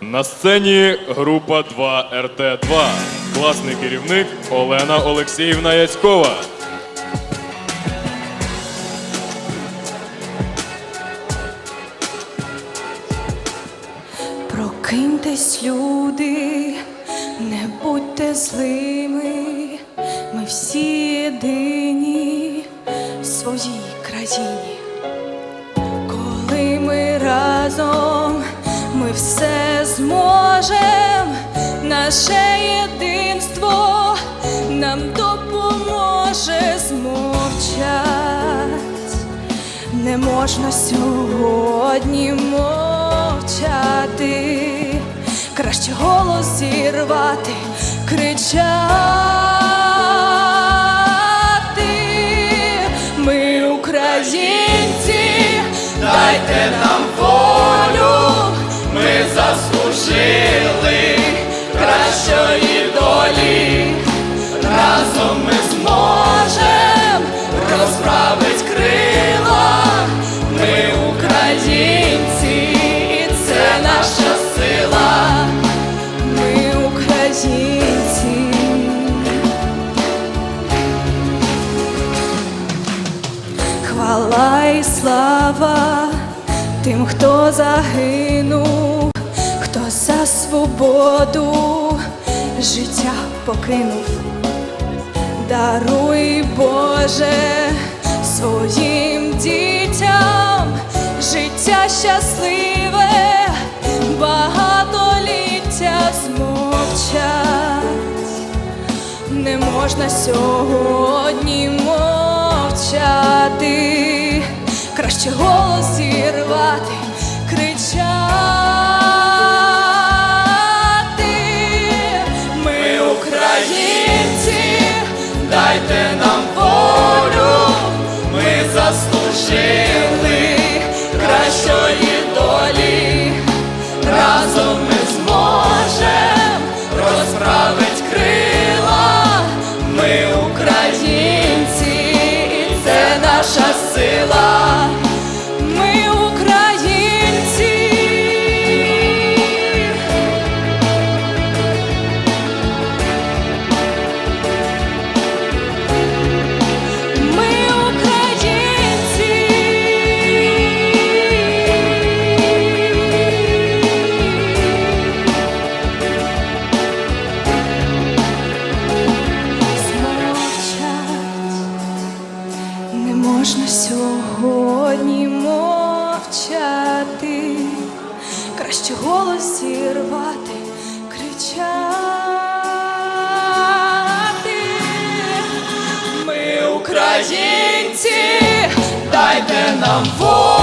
На сцені група 2 РТ2. Класний керівник Олена Олексіївна Яцькова. Прокиньтесь, люди, не будьте злими, ми всі єдині в своїй країні. Коли ми разом, ми все зможем, наше єдинство нам допоможе змовчать. Не можна сьогодні мовчати, краще голос зірвати, кричати. Ми українці, дайте нам волю, Хвала і слава тим, хто загинув, хто за свободу життя покинув. Даруй, Боже, своїм дітям життя щасливе, багатоліття змовчать. Не можна сьогодні мовчати, краще голос зірвати, наша сила. Не можна сьогодні мовчати, краще голос зірвати, кричати. Ми українці, дайте нам волю,